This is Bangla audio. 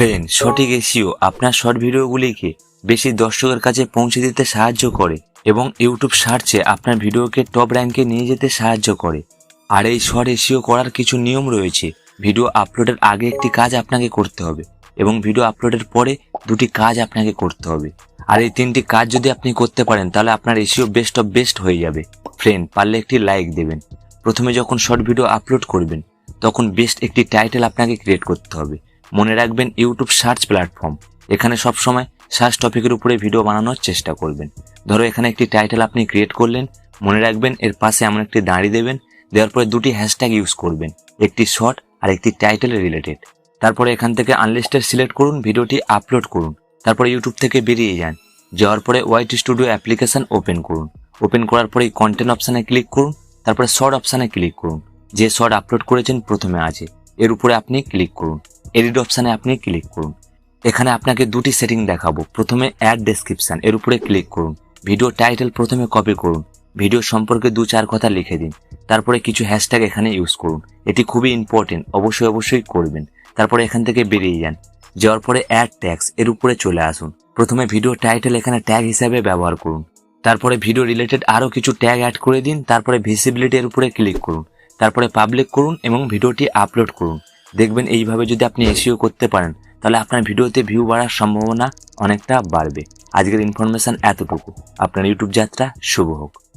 ফ্রেন্ড সঠিক এসিও আপনার শর্ট ভিডিওগুলিকে বেশি দর্শকের কাছে পৌঁছে দিতে সাহায্য করে এবং ইউটিউব সার্চে আপনার ভিডিওকে টপ র্যাঙ্কে নিয়ে যেতে সাহায্য করে। আর এই শর্ট এসিও করার কিছু নিয়ম রয়েছে। ভিডিও আপলোডের আগে একটি কাজ আপনাকে করতে হবে এবং ভিডিও আপলোডের পরে দুটি কাজ আপনাকে করতে হবে। আর এই তিনটি কাজ যদি আপনি করতে পারেন, তাহলে আপনার এসিও বেস্ট অফ বেস্ট হয়ে যাবে। ফ্রেন্ড পারলে একটি লাইক দেবেন। প্রথমে যখন শর্ট ভিডিও আপলোড করবেন, তখন বেস্ট একটি টাইটেল আপনাকে ক্রিয়েট করতে হবে। মনে রাখবেন ইউটিউব সার্চ প্ল্যাটফর্ম এখানে সব সময় সার্চ টপিকের উপরে ভিডিও বানানোর চেষ্টা করবেন। ধরো এখানে একটি টাইটেল আপনি ক্রিয়েট করলেন, মনে রাখবেন এর পাশে এমন একটি দাঁড়ি দেবেন, দেওয়ার পরে দুটি হ্যাশট্যাগ ইউজ করবেন, একটি শর্ট আর একটি টাইটেল রিলেটেড তারপরে এখান থেকে আনলিস্টেড সিলেক্ট করুন ভিডিওটি আপলোড করুন। তারপরে ইউটিউব থেকে বেরিয়ে যান। যাওয়ার পরে ওয়াইটি স্টুডিও অ্যাপ্লিকেশন ওপেন করুন। ওপেন করার পরে কন্টেন্ট অপশানে ক্লিক করুন, তারপরে শর্ট অপশানে ক্লিক করুন। যে শর্ট আপলোড করেছেন প্রথমে আছে, এর উপরে আপনি ক্লিক করুন। এডিট অপশানে আপনি ক্লিক করুন। এখানে আপনাকে দুটি সেটিং দেখাবো। প্রথমে অ্যাড ডেসক্রিপশন এর উপরে ক্লিক করুন। ভিডিও টাইটেল প্রথমে কপি করুন। ভিডিও সম্পর্কে দু চার কথা লিখে দিন। তারপরে কিছু হ্যাশট্যাগ এখানে ইউজ করুন। এটি খুবই ইম্পর্টেন্ট অবশ্যই অবশ্যই করবেন। তারপরে এখান থেকে বেরিয়ে যান। যাওয়ার পরে অ্যাড ট্যাক্স এর উপরে চলে আসুন। প্রথমে ভিডিও টাইটেল এখানে ট্যাগ হিসাবে ব্যবহার করুন। তারপরে ভিডিও রিলেটেড আরও কিছু ট্যাগ অ্যাড করে দিন। তারপরে ভিজিবিলিটি এর উপরে ক্লিক করুন। তারপরে পাবলিক করুন এবং ভিডিওটি আপলোড করুন। দেখবেন এইভাবে যদি আপনি এসিও করতে পারেন, তাহলে আপনার ভিডিওতে ভিউ বাড়ার সম্ভাবনা অনেকটা বাড়বে। আজকের ইনফরমেশান এতটুকু। আপনার ইউটিউব যাত্রা শুভ হোক।